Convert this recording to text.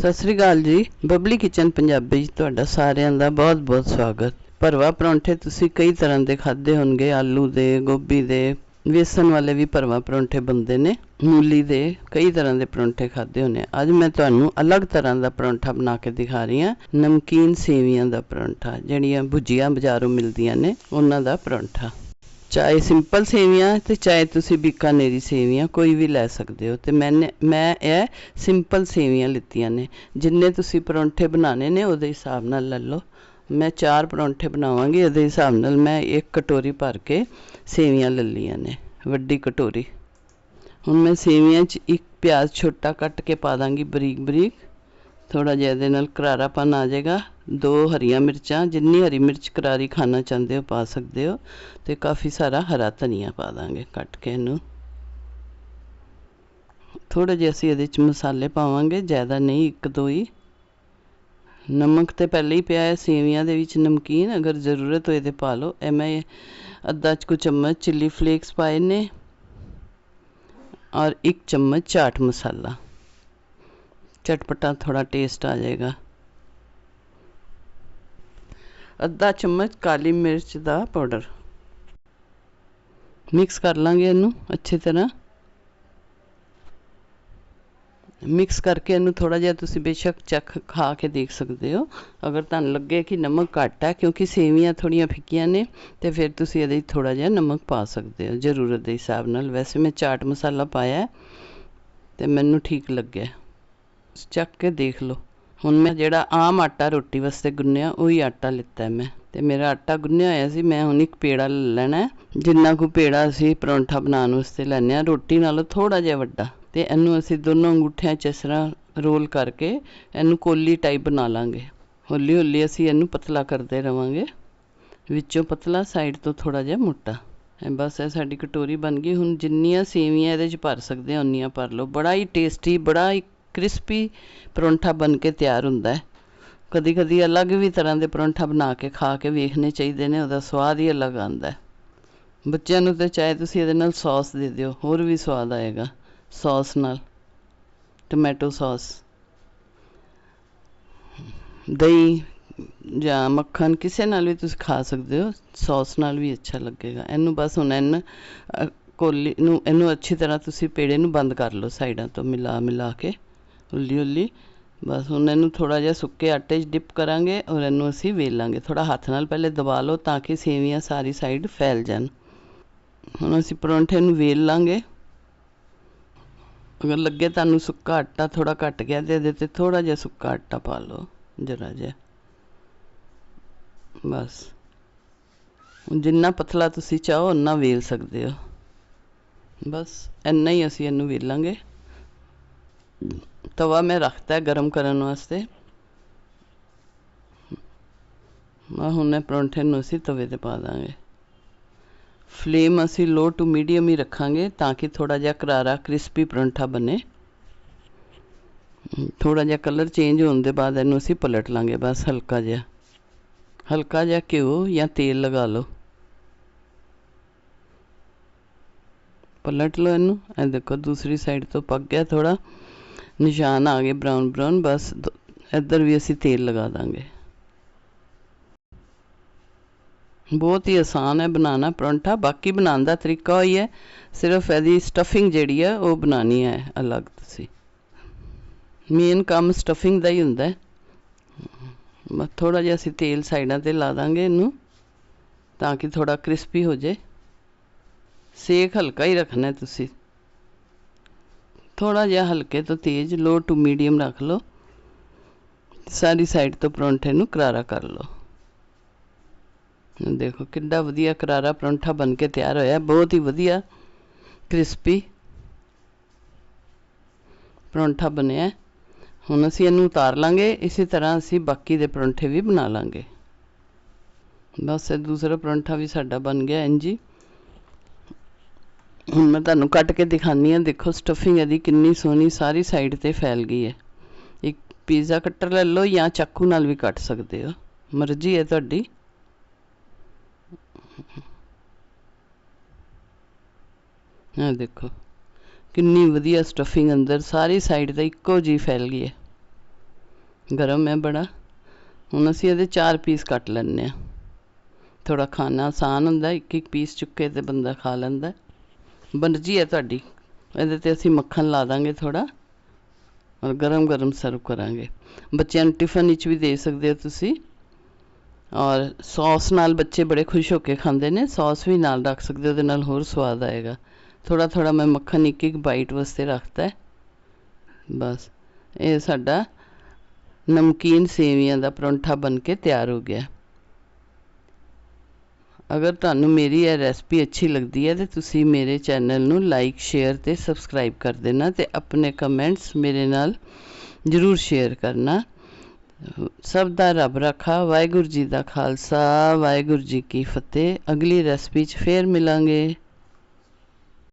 ਸਤਿ ਸ੍ਰੀ ਅਕਾਲ ਜੀ। ਬਬਲੀ ਕਿਚਨ ਪੰਜਾਬੀ 'ਚ ਤੁਹਾਡਾ ਸਾਰਿਆਂ ਦਾ ਬਹੁਤ-ਬਹੁਤ ਸਵਾਗਤ। ਭਰਵਾ ਪਰੌਂਠੇ ਤੁਸੀਂ ਕਈ ਤਰ੍ਹਾਂ ਦੇ ਖਾਦੇ ਹੋਣਗੇ, ਆਲੂ ਦੇ, ਗੋਭੀ ਦੇ, ਵੇਸਣ ਵਾਲੇ ਵੀ ਭਰਵਾ ਪਰੌਂਠੇ ਬਣਦੇ ਨੇ, ਮੂਲੀ ਦੇ, ਕਈ ਤਰ੍ਹਾਂ ਦੇ ਪਰੌਂਠੇ ਖਾਦੇ ਹੋਣੇ ਅੱਜ ਮੈਂ ਤੁਹਾਨੂੰ ਅਲੱਗ ਤਰ੍ਹਾਂ ਦਾ ਪਰੌਂਠਾ ਬਣਾ ਕੇ ਦਿਖਾ ਰਹੀ ਹਾਂ, ਨਮਕੀਨ ਸੇਵੀਆਂ ਦਾ ਪਰੌਂਠਾ, ਜਿਹੜੀਆਂ ਭੁਜੀਆਂ ਬਾਜ਼ਾਰੋਂ ਮਿਲਦੀਆਂ ਨੇ, ਉਹਨਾਂ ਦਾ ਪਰੌਂਠਾ। ਚਾਹੇ ਸਿੰਪਲ ਸੇਵੀਆਂ ਤੇ ਚਾਹੇ ਤੁਸੀਂ ਬੀਕਾਨੇਰੀ ਸੇਵੀਆਂ, ਕੋਈ ਵੀ ਲੈ ਸਕਦੇ ਹੋ। ਤੇ ਮੈਨੇ, ਮੈਂ ਇਹ ਸਿੰਪਲ ਸੇਵੀਆਂ ਲਿੱਤੀਆਂ ਨੇ। ਜਿੰਨੇ ਤੁਸੀਂ ਪਰੌਂਠੇ ਬਣਾਉਣੇ ਨੇ, ਉਹਦੇ ਹਿਸਾਬ ਨਾਲ ਲੈ ਲਓ। ਮੈਂ ਚਾਰ ਪਰੌਂਠੇ ਬਣਾਵਾਂਗੀ, ਉਹਦੇ ਹਿਸਾਬ ਨਾਲ ਮੈਂ ਇੱਕ ਕਟੋਰੀ ਭਰ ਕੇ ਸੇਵੀਆਂ ਲੈ ਲਈਆਂ ਨੇ, ਵੱਡੀ ਕਟੋਰੀ। ਹੁਣ ਮੈਂ ਸੇਵੀਆਂ 'ਚ ਇੱਕ ਪਿਆਜ਼ ਛੋਟਾ ਕੱਟ ਕੇ ਪਾ ਦਾਂਗੀ ਬਰੀਕ ਬਰੀਕ ਥੋੜਾ ਜਿਹਾ ਇਹਦੇ ਨਾਲ ਕਰਾਰਾਪਨ ਆ ਜਾਏਗਾ। ਦੋ ਹਰੀਆਂ ਮਿਰਚਾਂ, ਜਿੰਨੀ ਹਰੀ ਮਿਰਚ ਕਰਾਰੀ ਖਾਣਾ ਚਾਹੁੰਦੇ ਹੋ, ਪਾ ਸਕਦੇ ਹੋ ਤੇ ਕਾਫੀ ਸਾਰਾ ਹਰਾ ਧਨੀਆ ਪਾ ਦਾਂਗੇ ਕੱਟ ਕੇ ਇਹਨੂੰ। ਥੋੜਾ ਜਿਹਾ ਅਸੀਂ ਇਹਦੇ ਚ ਮਸਾਲੇ ਪਾਵਾਂਗੇ, ਜ਼ਿਆਦਾ ਨਹੀਂ, ਇੱਕ ਦੋ ਹੀ। ਨਮਕ ਤੇ ਪਹਿਲੇ ਹੀ ਪਿਆ ਹੈ, ਸੇਵੀਆਂ ਦੇ ਵਿੱਚ ਨਮਕੀਨ ਅਗਰ ਜ਼ਰੂਰਤ ਹੋਏ ਤੇ ਪਾ ਲਓ। ਐ ਮੈਂ ਅੱਧਾ ਕੁ ਚਮਚ ਚਿੱਲੀ ਫਲੇਕਸ ਪਾਏ ਨੇ ਔਰ ਇੱਕ ਚਮਚ ਚਾਟ ਮਸਾਲਾ। ਚਟਪਟਾ ਥੋੜਾ ਟੇਸਟ ਆ ਜਾਏਗਾ। ਅੱਧਾ ਚਮਚ ਕਾਲੀ ਮਿਰਚ ਦਾ ਪਾਊਡਰ। ਮਿਕਸ ਕਰ ਲਾਂਗੇ ਇਹਨੂੰ ਅੱਛੀ ਤਰ੍ਹਾਂ। ਮਿਕਸ ਕਰਕੇ ਇਹਨੂੰ ਥੋੜਾ ਜਿਹਾ ਤੁਸੀਂ ਬੇਸ਼ੱਕ ਚੱਖ ਖਾ ਕੇ ਦੇਖ ਸਕਦੇ ਹੋ। ਅਗਰ ਤੁਹਾਨੂੰ ਲੱਗੇ ਕਿ ਨਮਕ ਘੱਟ ਹੈ, ਕਿਉਂਕਿ ਸੇਵੀਆਂ ਥੋੜੀਆਂ ਫਿੱਕੀਆਂ ਨੇ, ਤੇ ਫਿਰ ਤੁਸੀਂ ਇਹਦੇ ਵਿੱਚ ਥੋੜਾ ਜਿਹਾ ਨਮਕ ਪਾ ਸਕਦੇ ਹੋ। ਜ਼ਰੂਰਤ ਦੇ ਹਿਸਾਬ ਨਾਲ। ਵੈਸੇ ਮੈਂ ਚਾਟ ਮਸਾਲਾ ਪਾਇਆ ਤੇ ਮੈਨੂੰ ਠੀਕ ਲੱਗਿਆ। ਚੱਕ ਕੇ ਦੇਖ ਲਓ। ਹੁਣ ਮੈਂ ਜਿਹੜਾ ਆਮ ਆਟਾ ਰੋਟੀ ਵਾਸਤੇ ਗੁੰਨਿਆ, ਉਹੀ ਆਟਾ ਲਿੱਤਾ ਮੈਂ। ਤੇ ਮੇਰਾ ਆਟਾ ਗੁੰਨਿਆ ਹੋਇਆ ਸੀ, ਮੈਂ ਹੁਣ ਇੱਕ ਪੇੜਾ ਲੈਣਾ ਜਿੰਨਾ ਕੁ ਪੇੜਾ ਅਸੀਂ ਪਰੌਂਠਾ ਬਣਾਉਣ ਵਾਸਤੇ ਲੈਣੇ ਆ ਰੋਟੀ ਨਾਲੋਂ ਥੋੜਾ ਜਿਹਾ ਵੱਡਾ। ਤੇ ਇਹਨੂੰ ਅਸੀਂ ਦੋਨੋਂ ਅੰਗੂਠਿਆਂ 'ਚ ਇਸ ਤਰ੍ਹਾਂ ਰੋਲ ਕਰਕੇ ਇਹਨੂੰ ਕੋਲੀ ਟਾਈਪ ਬਣਾ ਲਾਂਗੇ। ਹੌਲੀ ਹੌਲੀ ਅਸੀਂ ਇਹਨੂੰ ਪਤਲਾ ਕਰਦੇ ਰਵਾਂਗੇ। ਵਿੱਚੋਂ ਪਤਲਾ ਸਾਈਡ ਤੋਂ ਥੋੜਾ ਜਿਹਾ ਮੋਟਾ। ਬਸ ਇਹ ਸਾਡੀ ਕਟੋਰੀ ਬਣ ਗਈ। ਹੁਣ ਜਿੰਨੀਆਂ ਸੇਵੀਆਂ ਇਹਦੇ 'ਚ ਭਰ ਸਕਦੇ ਹਾਂ, ਉਨੀਆਂ ਭਰ ਲਓ। ਬੜਾ ਹੀ ਟੇਸਟੀ ਬੜਾ ਹੀ ਕ੍ਰਿਸਪੀ ਪਰੌਂਠਾ ਬਣ ਕੇ ਤਿਆਰ ਹੁੰਦਾ ਹੈ। ਕਦੀ ਕਦੀ ਅਲੱਗ ਵੀ ਤਰ੍ਹਾਂ ਦੇ ਪਰੌਂਠਾ ਬਣਾ ਕੇ ਖਾ ਕੇ ਵੇਖਣੇ ਚਾਹੀਦੇ ਨੇ, ਉਹਦਾ ਸਵਾਦ ਹੀ ਅਲੱਗ ਆਉਂਦਾ ਬੱਚਿਆਂ ਨੂੰ ਤਾਂ ਚਾਹੇ ਤੁਸੀਂ ਇਹਦੇ ਨਾਲ ਸੌਸ ਦੇ ਦਿਓ, ਹੋਰ ਵੀ ਸਵਾਦ ਆਏਗਾ, ਸੌਸ ਨਾਲ। Tomato sauce. ਦਹੀਂ ਜਾਂ ਮੱਖਣ ਕਿਸੇ ਨਾਲ ਵੀ ਤੁਸੀਂ ਖਾ ਸਕਦੇ ਹੋ, ਸੌਸ ਨਾਲ ਵੀ ਅੱਛਾ ਲੱਗੇਗਾ। ਇਹਨੂੰ ਬਸ ਹੁਣ ਇਹਨ ਕੋਲੀ ਨੂੰ, ਇਹਨੂੰ ਅੱਛੀ ਤਰ੍ਹਾਂ ਤੁਸੀਂ ਪੇੜੇ ਨੂੰ ਬੰਦ ਕਰ ਲਓ ਸਾਈਡਾਂ ਤੋਂ ਮਿਲਾ ਮਿਲਾ ਕੇ। ਹੌਲੀ ਹੌਲੀ। ਬਸ ਹੁਣ ਇਹਨੂੰ ਥੋੜਾ ਜਿਹਾ ਸੁੱਕੇ ਆਟੇ 'ਚ ਡਿਪ ਕਰਾਂਗੇ ਔਰ ਇਹਨੂੰ ਅਸੀਂ ਵੇਲਾਂਗੇ। ਥੋੜਾ ਹੱਥ ਨਾਲ ਪਹਿਲੇ ਦਬਾ ਲਓ ਤਾਂ ਕਿ ਸੇਵੀਆਂ ਸਾਰੀ ਸਾਈਡ ਫੈਲ ਜਾਣ। ਹੁਣ ਅਸੀਂ ਪਰੌਂਠੇ ਨੂੰ ਵੇਲ ਲਾਂਗੇ। ਅਗਰ ਲੱਗੇ ਤੁਹਾਨੂੰ ਸੁੱਕਾ ਆਟਾ ਥੋੜਾ ਘੱਟ ਗਿਆ ਤੇ ਇਹਦੇ ਤੇ ਥੋੜਾ ਜਿਹਾ ਸੁੱਕਾ ਆਟਾ ਪਾ ਲਓ, ਜਰਾ ਜਿਹਾ। ਬਸ। ਜਿੰਨਾ ਪਤਲਾ ਤੁਸੀਂ ਚਾਹੋ ਉਨਾ ਵੇਲ ਸਕਦੇ ਹੋ। ਬਸ ਇੰਨਾ ਹੀ ਅਸੀਂ ਇਹਨੂੰ ਵੇਲਾਂਗੇ। ਤਵਾ ਮੈਂ ਰੱਖਤਾ ਹੈ ਗਰਮ ਕਰਨ ਵਾਸਤੇ ਮੈਂ ਹੁਣ ਇਹ ਪਰੌਂਠੇ ਨੂੰ ਅਸੀਂ ਤਵੇ ਤੇ ਪਾ ਦਾਂਗੇ ਫਲੇਮ ਅਸੀਂ ਲੋ ਟੂ ਮੀਡੀਅਮ ਹੀ ਰੱਖਾਂਗੇ ਤਾਂ ਕਿ ਥੋੜਾ ਜਿਹਾ ਕਰਾਰਾ ਕ੍ਰਿਸਪੀ ਪਰੌਂਠਾ ਬਣੇ ਥੋੜਾ ਜਿਹਾ ਕਲਰ ਚੇਂਜ ਹੋਣ ਦੇ ਬਾਅਦ ਇਹਨੂੰ ਅਸੀਂ ਪਲਟ ਲਾਂਗੇ ਬਸ ਹਲਕਾ ਜਿਹਾ ਹਲਕਾ ਜਿਹਾ ਘਿਓ ਜਾਂ ਤੇਲ ਲਗਾ ਲਓ ਪਲਟ ਲਓ ਇਹਨੂੰ ਇਹ ਦੇਖੋ ਦੂਸਰੀ ਸਾਈਡ ਤੋਂ ਪੱਕ ਗਿਆ ਥੋੜਾ ਨਿਸ਼ਾਨ ਆ ਗਏ ਬਰਾਊਨ ਬਰਾਊਨ ਬਸ ਇੱਧਰ ਵੀ ਅਸੀਂ ਤੇਲ ਲਗਾ ਦਾਂਗੇ। ਬਹੁਤ ਹੀ ਆਸਾਨ ਹੈ ਬਣਾਉਣਾ ਪਰੌਂਠਾ, ਬਾਕੀ ਬਣਾਉਣ ਦਾ ਤਰੀਕਾ ਹੋਈ ਹੈ, ਸਿਰਫ ਇਹਦੀ ਸਟਫਿੰਗ ਜਿਹੜੀ ਹੈ, ਉਹ ਬਣਾਉਣੀ ਹੈ ਅਲੱਗ ਤੁਸੀਂ। ਮੇਨ ਕੰਮ ਸਟਫਿੰਗ ਦਾ ਹੀ ਹੁੰਦਾ ਹੈ। ਥੋੜਾ ਜਿਹਾ ਅਸੀਂ ਤੇਲ ਸਾਈਡਾਂ ਤੇ ਲਾ ਦਾਂਗੇ ਇਹਨੂੰ, ਤਾਂ ਕਿ ਥੋੜਾ ਕ੍ਰਿਸਪੀ ਹੋ ਜਾਏ। ਸੇਕ ਹਲਕਾ ਹੀ ਰੱਖਣਾ ਤੁਸੀਂ। ਥੋੜਾ ਜਿਹਾ ਹਲਕੇ ਤੋਂ ਤੇਜ਼ ਲੋ ਟੂ ਮੀਡੀਅਮ ਰੱਖ ਲਓ। ਸਾਰੀ ਸਾਈਡ ਤੋਂ ਪਰੌਂਠੇ ਨੂੰ ਕਰਾਰਾ ਕਰ ਲਓ। ਦੇਖੋ ਕਿੰਨਾ ਵਧੀਆ ਕਰਾਰਾ ਪਰੌਂਠਾ ਬਣ ਕੇ ਤਿਆਰ ਹੋਇਆ। ਬਹੁਤ ਹੀ ਵਧੀਆ ਕ੍ਰਿਸਪੀ ਪਰੌਂਠਾ ਬਣਿਆ। ਹੁਣ ਅਸੀਂ ਇਹਨੂੰ ਉਤਾਰ ਲਾਂਗੇ। ਇਸੇ ਤਰ੍ਹਾਂ ਅਸੀਂ ਬਾਕੀ ਦੇ ਪਰੌਂਠੇ ਵੀ ਬਣਾ ਲਾਂਗੇ। ਬਸ ਇਹ ਦੂਸਰਾ ਪਰੌਂਠਾ ਵੀ ਸਾਡਾ ਬਣ ਗਿਆ ਇੰਜੀ ਹੁਣ ਮੈਂ ਤੁਹਾਨੂੰ ਕੱਟ ਕੇ ਦਿਖਾਨੀ ਆ ਦੇਖੋ ਸਟਫਿੰਗ ਇਹਦੀ ਕਿੰਨੀ ਸੋਹਣੀ ਸਾਰੀ ਸਾਈਡ ਤੇ ਫੈਲ ਗਈ ਹੈ। ਇੱਕ ਪੀਜ਼ਾ ਕੱਟਰ ਲੈ ਲਓ ਜਾਂ ਚਾਕੂ ਨਾਲ ਵੀ ਕੱਟ ਸਕਦੇ ਹੋ। ਮਰਜ਼ੀ ਹੈ ਤੁਹਾਡੀ। ਆ ਦੇਖੋ, ਕਿੰਨੀ ਵਧੀਆ ਸਟਫਿੰਗ ਅੰਦਰ ਸਾਰੀ ਸਾਈਡ ਤੇ ਇੱਕੋ ਜੀ ਫੈਲ ਗਈ ਹੈ। ਗਰਮ ਹੈ ਬੜਾ। ਹੁਣ ਅਸੀਂ ਇਹਦੇ ਚਾਰ ਪੀਸ ਕੱਟ ਲੈਣੇ ਆ ਥੋੜਾ ਖਾਣਾ ਆਸਾਨ ਹੁੰਦਾ। ਇੱਕ ਇੱਕ ਪੀਸ ਚੁੱਕੇ ਤੇ ਬੰਦਾ ਖਾ ਲੈਂਦਾ। ਮਰਜ਼ੀ ਹੈ ਤੁਹਾਡੀ। ਇਹਦੇ ਤੇ ਅਸੀਂ ਮੱਖਣ ਲਾ ਦਾਂਗੇ ਥੋੜਾ ਔਰ ਗਰਮ ਗਰਮ ਸਰਵ ਕਰਾਂਗੇ। ਬੱਚਿਆਂ ਨੂੰ ਟਿਫਨ ਵਿੱਚ ਵੀ ਦੇ ਸਕਦੇ ਹੋ ਤੁਸੀਂ। ਔਰ ਸੌਸ ਨਾਲ ਬੱਚੇ ਬੜੇ ਖੁਸ਼ ਹੋ ਕੇ ਖਾਂਦੇ ਨੇ। ਸੌਸ ਵੀ ਨਾਲ ਰੱਖ ਸਕਦੇ ਹੋ, ਉਹਦੇ ਨਾਲ ਹੋਰ ਸਵਾਦ ਆਏਗਾ। ਥੋੜਾ ਥੋੜਾ ਮੈਂ ਮੱਖਣ ਇੱਕ ਇੱਕ ਬਾਈਟ ਵਾਸਤੇ ਰੱਖਤਾ ਹੈ। ਬਸ, ਇਹ ਸਾਡਾ ਨਮਕੀਨ ਸੇਵੀਆਂ ਦਾ ਪਰੌਂਠਾ ਬਣ ਕੇ ਤਿਆਰ ਹੋ ਗਿਆ। ਅਗਰ ਤੁਹਾਨੂੰ ਮੇਰੀ ਇਹ ਰੈਸਪੀ ਅੱਛੀ ਲੱਗਦੀ ਹੈ, ਤੇ ਤੁਸੀਂ ਮੇਰੇ ਚੈਨਲ ਨੂੰ ਲਾਈਕ ਸ਼ੇਅਰ ਤੇ ਸਬਸਕ੍ਰਾਈਬ ਕਰ ਦੇਣਾ ਤੇ ਆਪਣੇ ਕਮੈਂਟਸ ਮੇਰੇ ਨਾਲ ਜਰੂਰ ਸ਼ੇਅਰ ਕਰਨਾ। ਸਭ ਦਾ ਰੱਬ ਰੱਖਾ, ਵਾਹਿਗੁਰੂ ਜੀ ਦਾ ਖਾਲਸਾ, ਵਾਹਿਗੁਰੂ ਜੀ ਕੀ ਫਤਿਹ। ਅਗਲੀ ਰੈਸਪੀ 'ਚ ਫੇਰ ਮਿਲਾਂਗੇ।